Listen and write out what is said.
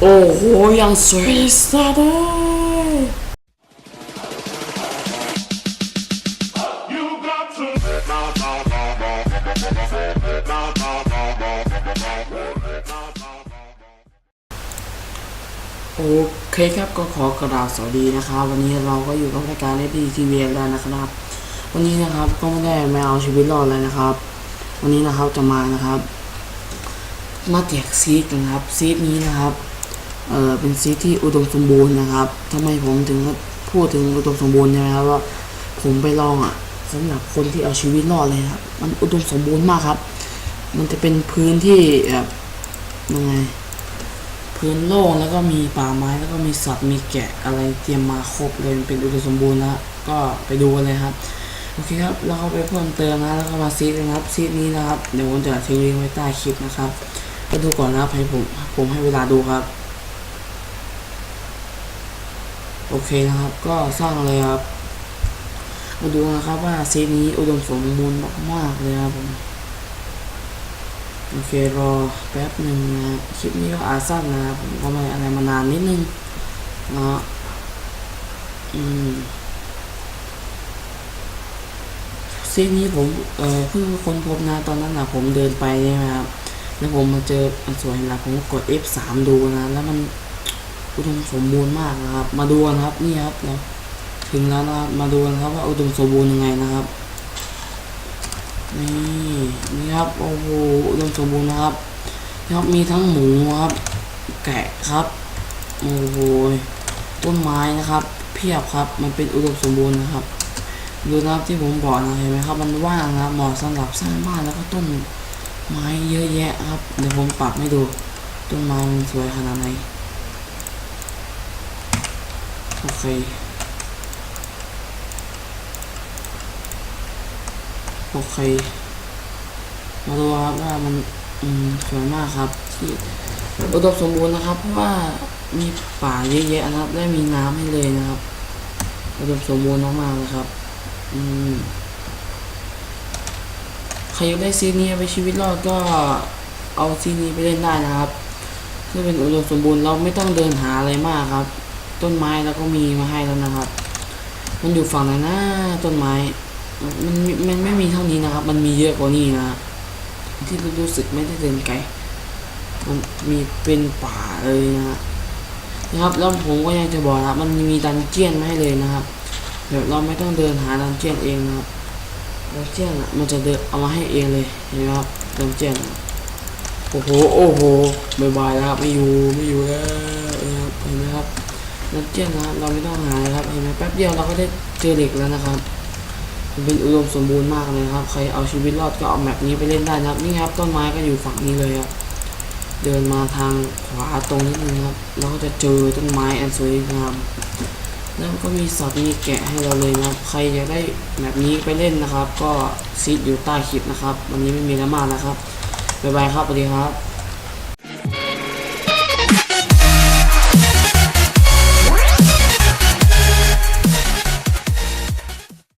โอ้โหยังสวยสัสเลยโอเคครับก็ขอกราบสวัสดีนะครับ วันนี้เราก็อยู่กับรายการเลดีทีวีแล้วนะครับ วันนี้นะครับก็ไม่ได้มาเอาชีวิตรอดเลยนะครับ วันนี้นะครับจะมานะครับ มาแจกซีดกันครับซีดนี้นะครับ เออเป็นซีที่อุดมสมบูรณ์นะครับทำไมผมถึงพูดถึงอุดมสมบูรณ์ใช่ไหมครับว่าผมไปลองอะสำหรับคนที่เอาชีวิตรอดเลยครับ มันอุดมสมบูรณ์มากครับ มันจะเป็นพื้นที่แบบยังไงพื้นโล่งแล้วก็มีป่าไม้แล้วก็มีสัตว์มีแกะอะไรเตรียมมาครบเลยเป็นอุดมสมบูรณ์แล้วก็ไปดูเลยครับโอเคครับแล้วก็ไปเพิ่มเติมนะแล้วก็มาซีดนะครับซีดนี้นะครับเดี๋ยวผมจะทิ้งลิงก์ไว้ใต้คลิปนะครับก็ดูก่อนนะครับให้ผมผมให้เวลาดูครับ โอเคนะครับ ก็สร้างเลยครับ มาดูนะครับว่าเซีดนี้อุดมสมบูรณ์มากๆเลยครับผมโอเครอแป๊บหนึ่งนะคลิปนี้ก็อาสั้นนะครับผมก็ไม่อะไรมานานนิดนึงนะฮะอืมเซีนนี้ผมเอ่อเพิ่งค้นพบนะตอนนั้นนะผมเดินไปใช่ไหมครับแล้วผมมาเจออันสวยนะผมก็กด F3 ดูนะ แล้วมัน อุดมสมบูรณ์มากนะครับ มาดูกันครับนี่ครับเราถึงแล้วนะครับมาดูกันครับว่าอุดมสมบูรณ์ยังไงนะครับนี่นี่ครับโอ้โหอุดมสมบูรณ์นะครับนะครับมีทั้งหมูครับ แกะครับโอ้โหต้นไม้นะครับ เพียบครับมันเป็นอุดมสมบูรณ์นะครับดูนะครับที่ผมบอกนะเห็นไหมครับ มันว่างนะครับเหมาะสำหรับสร้างบ้านแล้วก็ต้นไม้เยอะแยะครับเดี๋ยวผมปรับให้ดูต้นไม้มันสวยขนาดไหน โอเคโอเค มาดูครับว่ามันมสวยมากครับ ที่อุดมสมบูรณ์นะครับ เพราะว่ามีป่าเยอะแยะนะครับและมีน้ำให้เลยนะครับอุดมสมบูรณ์มากๆเลยครับ อืมใครอยากได้ซีนี้ไปชีวิตรอดก็เอาซีนี้ไปเล่นได้นะครับเพื่อเป็นอุดมสมบูรณ์เราไม่ต้องเดินหาอะไรมากครับ ต้นไม้เราก็มีมาให้แล้วนะครับ มันอยู่ฝั่งไหนนะต้นไม้ มันมันไม่มีเท่านี้นะครับ มันมีเยอะกว่านี้นะ ที่รู้สึกไม่ได้เดินไกล มันมีเป็นป่าเลยนะนะครับ แล้วผมก็ยังจะบอกนะมันมีดันเจียนมาให้เลยนะครับ เดี๋ยวเราไม่ต้องเดินหาดันเจียนเองนะครับดันเจียนอะมันจะเดินเอามาให้เองเลยเห็นไหมครับดันเจียนโอ้โห โอ้โหบายบายแล้วครับ ไม่อยู่ ไม่อยู่แล้วนะครับ เห็นไหมครับ ดันเจียนนะครับเราไม่ต้องหาเลยครับเห็นไหมแป๊บเดียวเราก็ได้เจอเหล็กแล้วนะครับมันเป็นอุดมสมบูรณ์มากเลยครับ ใครเอาชีวิตรอดก็เอาแมปนี้ไปเล่นได้นะครับ นี่ครับต้นไม้ก็อยู่ฝั่งนี้เลยครับเดินมาทางขวาตรงนิดนึงครับเราก็จะเจอต้นไม้อันสวยงามแล้วก็มีสัตว์มีแกะให้เราเลยนะครับ ใครอยากได้แบบนี้ไปเล่นนะครับ ก็ซีดอยู่ใต้คลิปนะครับ วันนี้ไม่มีแล้วมากนะครับ บ๊ายบายครับสวัสดีครับ